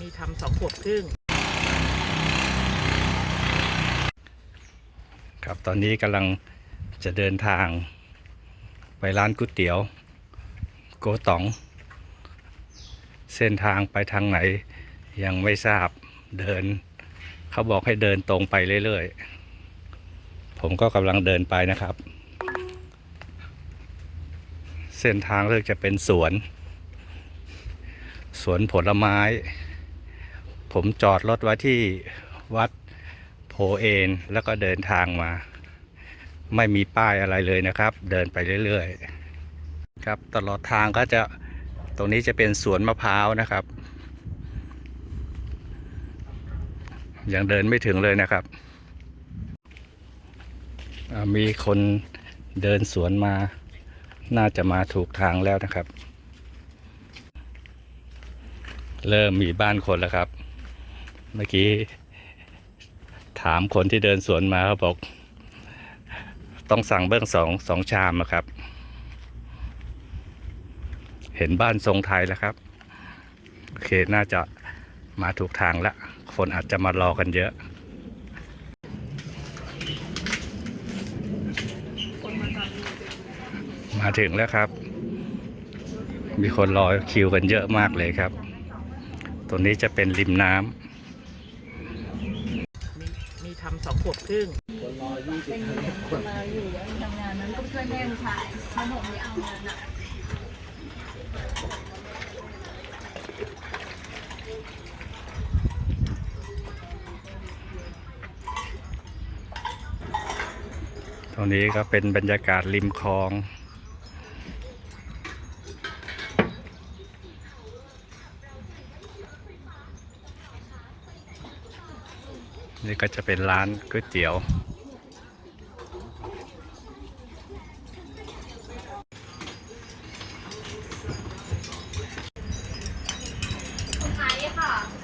มีทำสองขวบครึ่ง ครับตอนนี้กำลังจะเดินทาง ไปร้านก๋วยเตี๋ยว โกต๋อง เส้นทางไปทางไหนยังไม่ทราบเดิน เขาบอกให้เดินตรงไปเรื่อยๆ ผมก็กำลังเดินไปนะครับ เส้นทางเลือกจะเป็นสวน สวนผลไม้ ผมจอดรถไว้ที่วัดโพเอนแล้วก็เดินทางมา ไม่มีป้ายอะไรเลยนะครับ เดินไปเรื่อยๆครับ ตลอดทางก็จะตรงนี้จะเป็นสวนมะพร้าวนะครับ ยังเดินไม่ถึงเลยนะครับ มีคนเดินสวนมา น่าจะมาถูกทางแล้วนะครับ เริ่มมีบ้านคนแล้วครับ เมื่อกี้ ถามคนที่เดินสวนมาเขาบอก ต้องสั่งเบื้องสองสองชามอะครับ เห็นบ้านทรงไทยแล้วครับ โอเคน่าจะมาถูกทางแล้วคนอาจจะมารอกันเยอะมาถึงแล้วครับ มีคนรอคิวกันเยอะมากเลยครับตรงนี้จะเป็นริมน้ำ ทำสองขวบครึ่งมาอยู่ทำงานนั้นก็ช่วยแม่ชายเพราผมไม่เอาเงินอะตรงนี้ก็เป็นบรรยากาศริมคลอง นี่ก็จะเป็นร้านก๋วยเตี๋ยวค่ะ